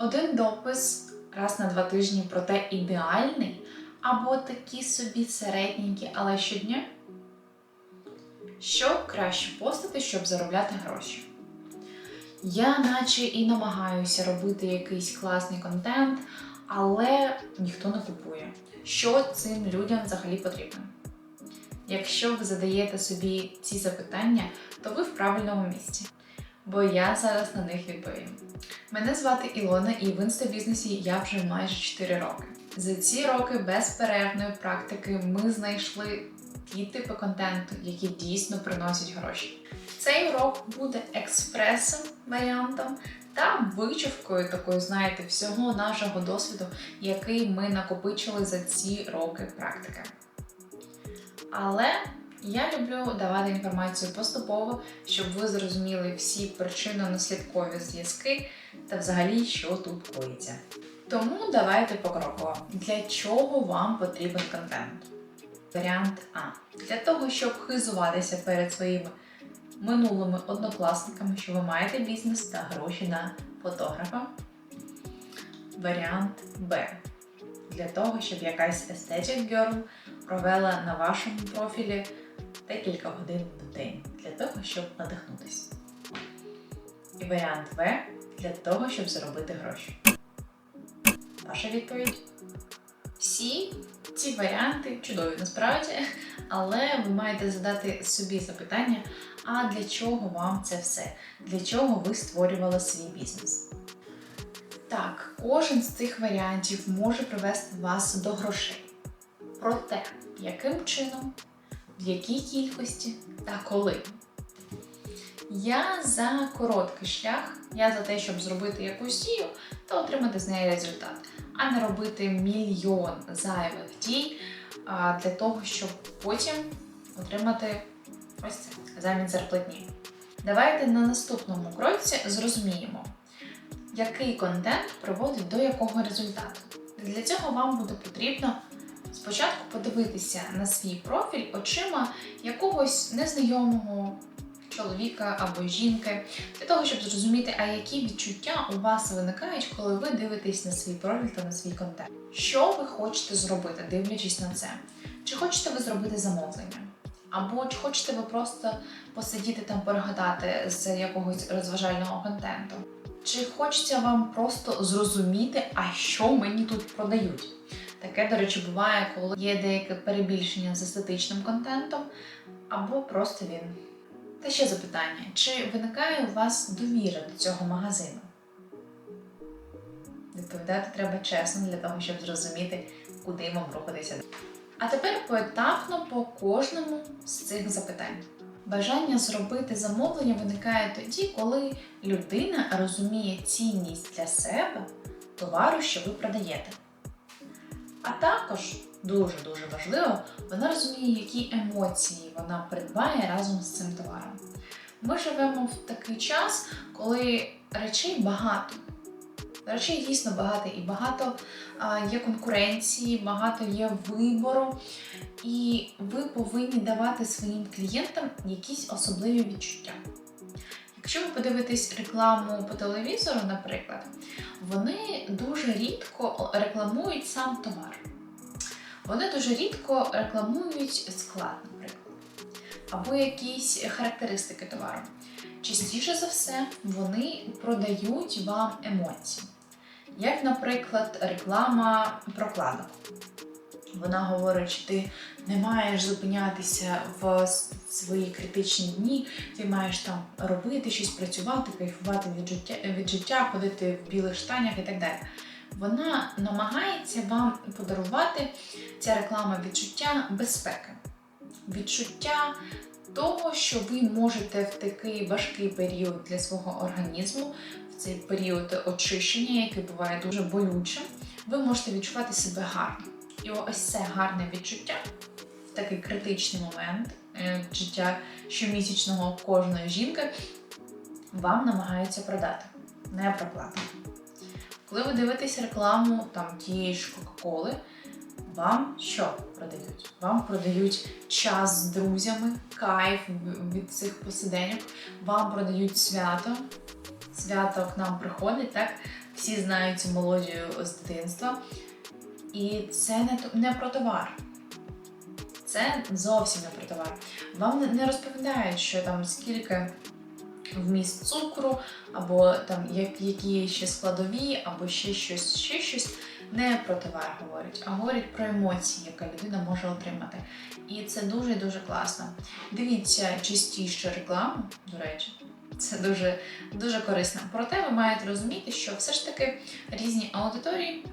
Один допис раз на два тижні, проте ідеальний, або такі собі середненькі, але щодня. Що краще постати, щоб заробляти гроші? Я наче і намагаюся робити якийсь класний контент, але ніхто не купує. Що цим людям взагалі потрібно? Якщо ви задаєте собі ці запитання, то ви в правильному місці. Бо я зараз на них відповім. Мене звати Ілона, і в інстабізнесі я вже майже 4 роки. За ці роки безперервної практики ми знайшли ті типи контенту, які дійсно приносять гроші. Цей урок буде експресом варіантом та вичавкою такою, знаєте, всього нашого досвіду, який ми накопичили за ці роки практики. Але я люблю давати інформацію поступово, щоб ви зрозуміли всі причинно-наслідкові зв'язки та взагалі, що тут коїться. Тому давайте покроково. Для чого вам потрібен контент? Варіант А. Для того, щоб хизуватися перед своїми минулими однокласниками, що ви маєте бізнес та гроші на фотографа. Варіант Б. Для того, щоб якась aesthetic girl провела на вашому профілі декілька годин в день для того, щоб надихнутися. І варіант В для того, щоб заробити гроші. Ваша відповідь? Всі ці варіанти чудові насправді, але ви маєте задати собі запитання: а для чого вам це все? Для чого ви створювали свій бізнес? Так, кожен з цих варіантів може привести вас до грошей. Проте, яким чином, в якій кількості та коли. Я за короткий шлях, я за те, щоб зробити якусь дію та отримати з неї результат, а не робити мільйон зайвих дій для того, щоб потім отримати ось це замість зарплатні. Давайте на наступному кроці зрозуміємо, який контент приводить до якого результату. Для цього вам буде потрібно спочатку подивитися на свій профіль очима якогось незнайомого чоловіка або жінки, для того, щоб зрозуміти, а які відчуття у вас виникають, коли ви дивитесь на свій профіль та на свій контент. Що ви хочете зробити, дивлячись на це? Чи хочете ви зробити замовлення? Або чи хочете ви просто посидіти там перегадати з якогось розважального контенту? Чи хочеться вам просто зрозуміти, а що мені тут продають? Таке, до речі, буває, коли є деяке перебільшення з естетичним контентом, або просто він. Та ще запитання: чи виникає у вас довіра до цього магазину? Відповідати треба чесно для того, щоб зрозуміти, куди вам рухатися. А тепер поетапно по кожному з цих запитань. Бажання зробити замовлення виникає тоді, коли людина розуміє цінність для себе товару, що ви продаєте. А також дуже-дуже важливо, вона розуміє, які емоції вона придбає разом з цим товаром. Ми живемо в такий час, коли речей багато. Речей дійсно багато і багато є конкуренції, багато є вибору, і ви повинні давати своїм клієнтам якісь особливі відчуття. Якщо ви подивитесь рекламу по телевізору, наприклад, вони дуже рідко рекламують сам товар. Вони дуже рідко рекламують склад, наприклад, або якісь характеристики товару. Частіше за все, вони продають вам емоції. Як, наприклад, реклама прокладок. Вона говорить, що ти не маєш зупинятися в свої критичні дні, ти маєш там робити щось, працювати, кайфувати від життя, від життя, ходити в білих штанях і так далі. Вона намагається вам подарувати ця реклама відчуття безпеки, відчуття того, що ви можете в такий важкий період для свого організму, в цей період очищення, який буває дуже болючим, ви можете відчувати себе гарно. І ось це гарне відчуття в такий критичний момент е, життя щомісячного кожної жінки вам намагаються продати, не проплати. Коли ви дивитесь рекламу там тієї ж Кока-Коли, вам що продають? Вам продають час з друзями, кайф від цих посиденьок, вам продають свято, свято к нам приходить, так? Всі знають цю мелодію з дитинства. І це не, не про товар. Це зовсім не про товар. Вам не- розповідають, що там скільки вміст цукру, або там як, які ще складові, або ще щось, ще щось. Не про товар говорять, а говорять про емоції, яка людина може отримати. І це дуже дуже класно. Дивіться частіше рекламу, до речі, це дуже, дуже корисно. Проте ви маєте розуміти, що все ж таки різні аудиторії,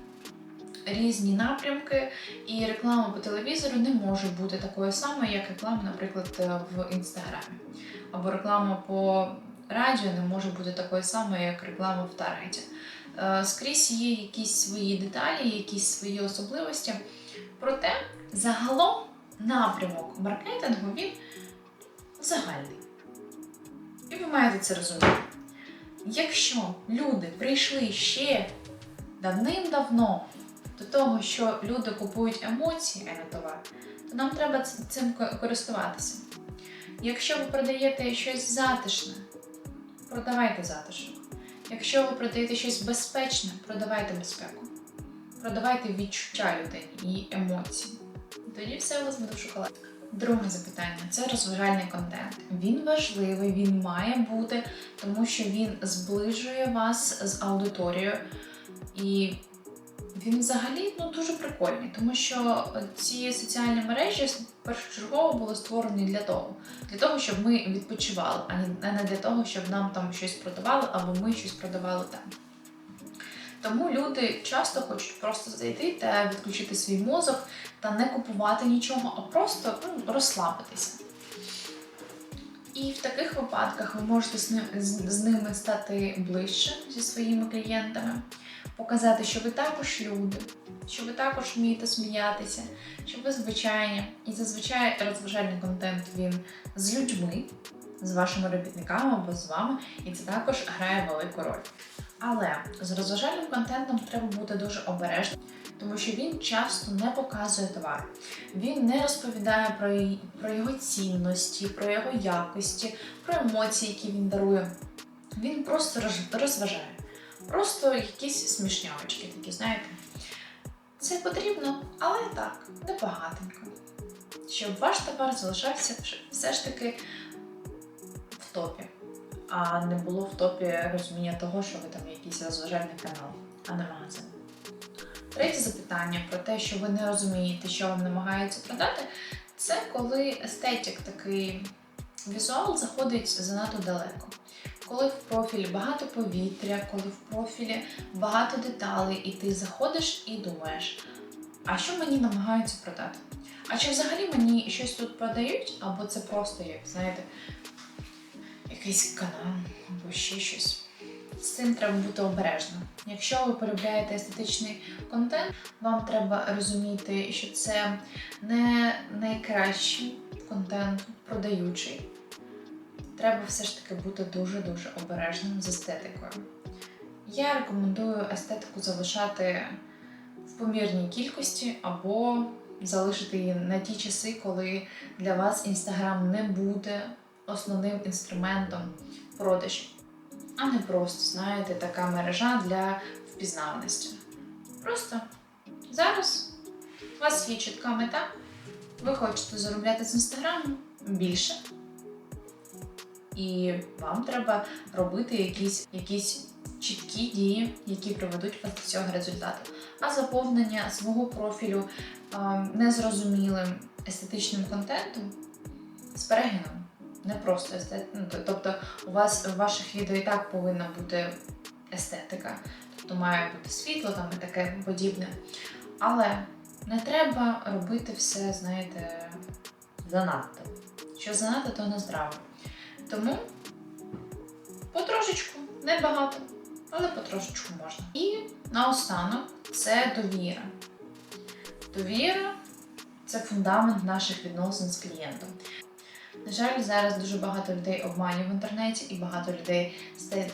різні напрямки, і реклама по телевізору не може бути такою самою, як реклама, наприклад, в інстаграмі. Або реклама по радіо не може бути такою самою, як реклама в Таргеті. Е, Скрізь є якісь свої деталі, якісь свої особливості. Проте загалом напрямок маркетингу він загальний. І ви маєте це розуміти. Якщо люди прийшли ще давним-давно до того, що люди купують емоції, а не товар, то нам треба цим користуватися. Якщо ви продаєте щось затишне, продавайте затишок. Якщо ви продаєте щось безпечне, продавайте безпеку. Продавайте відчуття людині і емоції. Тоді все у вас буде в шоколаді. Друге запитання це розважальний контент. Він важливий, він має бути, тому що він зближує вас з аудиторією. І він взагалі ну, дуже прикольний, тому що ці соціальні мережі першочергово були створені для того, для того, щоб ми відпочивали, а не- для того, щоб нам там щось продавали або ми щось продавали там. Тому люди часто хочуть просто зайти та відключити свій мозок та не купувати нічого, а просто ну, розслабитися. І в таких випадках ви можете з, ним- з- з ними стати ближче зі своїми клієнтами, показати, що ви також люди, що ви також вмієте сміятися, що ви звичайні. І зазвичай розважальний контент він з людьми, з вашими робітниками або з вами, і це також грає велику роль. Але з розважальним контентом треба бути дуже обережним, тому що він часто не показує товар. Він не розповідає про, про його цінності, про його якості, про емоції, які він дарує. Він просто розважає. Просто якісь смішнявочки такі, знаєте. Це потрібно, але так, небагатенько. Щоб ваш товар залишався все ж таки в топі, а не було в топі розуміння того, що ви там якийсь розважальний канал, а не магазин. Третє запитання про те, що ви не розумієте, що вам намагаються продати, це коли естетик такий візуал заходить занадто далеко. Коли в профілі багато повітря, коли в профілі багато деталей, і ти заходиш і думаєш, а що мені намагаються продати? А чи взагалі мені щось тут продають, або це просто як, знаєте, якийсь канал або ще щось. З цим треба бути обережним. Якщо ви полюбляєте естетичний контент, вам треба розуміти, що це не найкращий контент продаючий. Треба все ж таки бути дуже-дуже обережним з естетикою. Я рекомендую естетику залишати в помірній кількості або залишити її на ті часи, коли для вас Інстаграм не буде основним інструментом продажів, а не просто, знаєте, така мережа для впізнаваності. Просто зараз у вас є чітка мета, ви хочете заробляти з інстаграму більше. І вам треба робити якісь, якісь чіткі дії, які приведуть вас до цього результату. А заповнення свого профілю незрозумілим естетичним контентом з перегином. Не просто естет... ну, Тобто у вас в ваших відео і так повинна бути естетика, тобто має бути світло там і таке подібне. Але не треба робити все, знаєте, занадто. Що занадто, то не здраво. Тому потрошечку, небагато, але потрошечку можна. І наостанок це довіра. Довіра це фундамент наших відносин з клієнтом. На жаль, зараз дуже багато людей обманює в інтернеті, і багато людей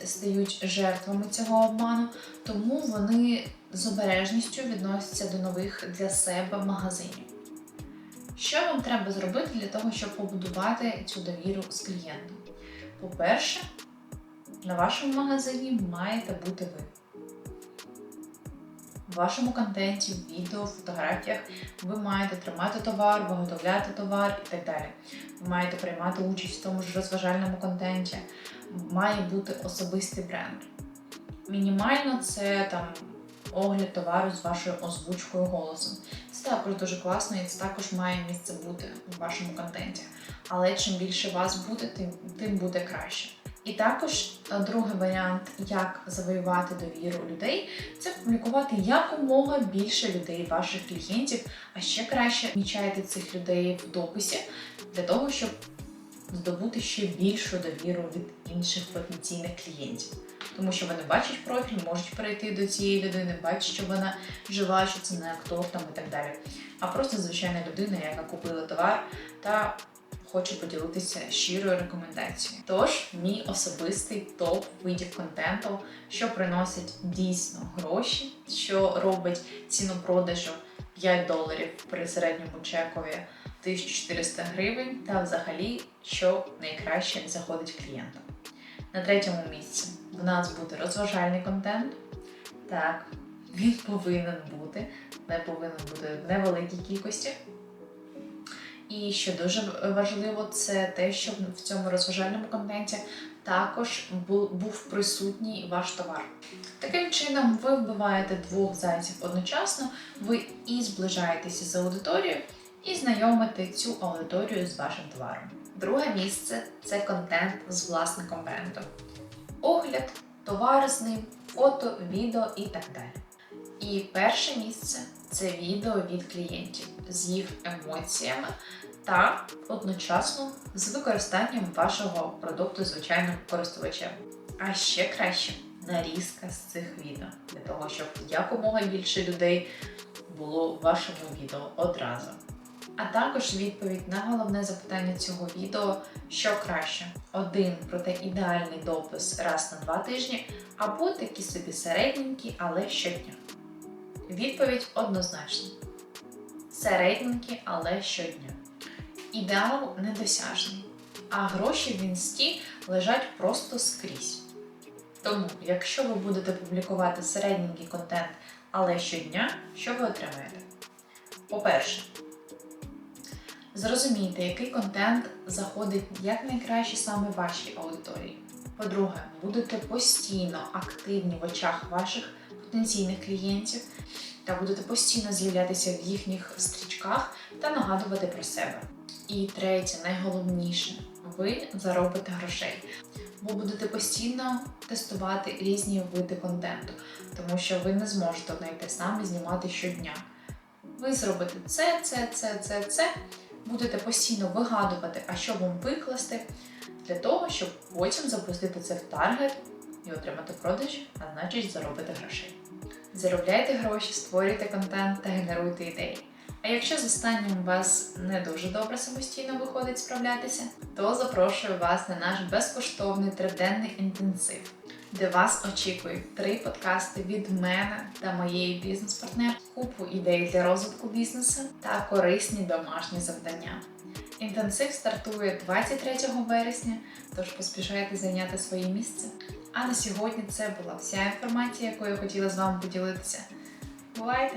стають жертвами цього обману, тому вони з обережністю відносяться до нових для себе магазинів. Що вам треба зробити для того, щоб побудувати цю довіру з клієнтом? По-перше, На вашому магазині маєте бути ви. В вашому контенті, відео, фотографіях ви маєте тримати товар, виготовляти товар і так далі. Ви маєте приймати участь в тому ж розважальному контенті. Має бути особистий бренд. Мінімально це там огляд товару з вашою озвучкою голосом. Це також дуже класно і це також має місце бути в вашому контенті. Але чим більше вас буде, тим, тим буде краще. І також е, другий варіант, як завоювати довіру людей, це публікувати якомога більше людей, ваших клієнтів, а ще краще помічайте цих людей в дописі для того, щоб здобути ще більшу довіру від інших потенційних клієнтів. Тому що вони бачать профіль, можуть перейти до цієї людини, бачать, що вона жива, що це не актор там і так далі. А просто звичайна людина, яка купила товар та хоче поділитися щирою рекомендацією. Тож, мій особистий топ видів контенту, що приносить дійсно гроші, що робить ціну продажу 5 доларів при середньому чекові 1400 гривень, та взагалі, що найкраще заходить клієнтам. На третьому місці в нас буде розважальний контент. Так, він повинен бути, не повинен бути в невеликій кількості. І що дуже важливо, це те, що в цьому розважальному контенті також був присутній ваш товар. Таким чином, ви вбиваєте двох зайців одночасно, ви і зближаєтеся з аудиторією, і знайомите цю аудиторію з вашим товаром. Друге місце це контент з власником бренду. Огляд, товар з ним, фото, відео і так далі. І перше місце це відео від клієнтів з їх емоціями та одночасно з використанням вашого продукту звичайним користувачем. А ще краще нарізка з цих відео для того, щоб якомога більше людей було в вашому відео одразу. А також відповідь на головне запитання цього відео: що краще: один, проте ідеальний допис раз на два тижні, або такі собі середненькі, але щодня. Відповідь однозначна: середненькі, але щодня. Ідеал недосяжний, а гроші в інсті лежать просто скрізь. Тому, якщо ви будете публікувати середненький контент, але щодня, що ви отримаєте? По-перше, зрозумійте, який контент заходить якнайкраще саме вашій аудиторії. По-друге, будете постійно активні в очах ваших потенційних клієнтів та будете постійно з'являтися в їхніх стрічках та нагадувати про себе. І третє, найголовніше, ви заробите грошей, бо будете постійно тестувати різні види контенту, тому що ви не зможете одне й те саме знімати щодня. Ви зробите це, це, це, це, це, будете постійно вигадувати, а що вам викласти, для того, щоб потім запустити це в таргет і отримати продаж, а значить заробити грошей. Заробляйте гроші, створюйте контент та генеруйте ідеї. А якщо з останнім вас не дуже добре самостійно виходить справлятися, то запрошую вас на наш безкоштовний триденний інтенсив, де вас очікують три подкасти від мене та моєї бізнес-партнер, купу ідей для розвитку бізнесу та корисні домашні завдання. Інтенсив стартує 23 вересня, тож поспішайте зайняти своє місце. А на сьогодні це була вся інформація, яку я хотіла з вами поділитися. Бувайте!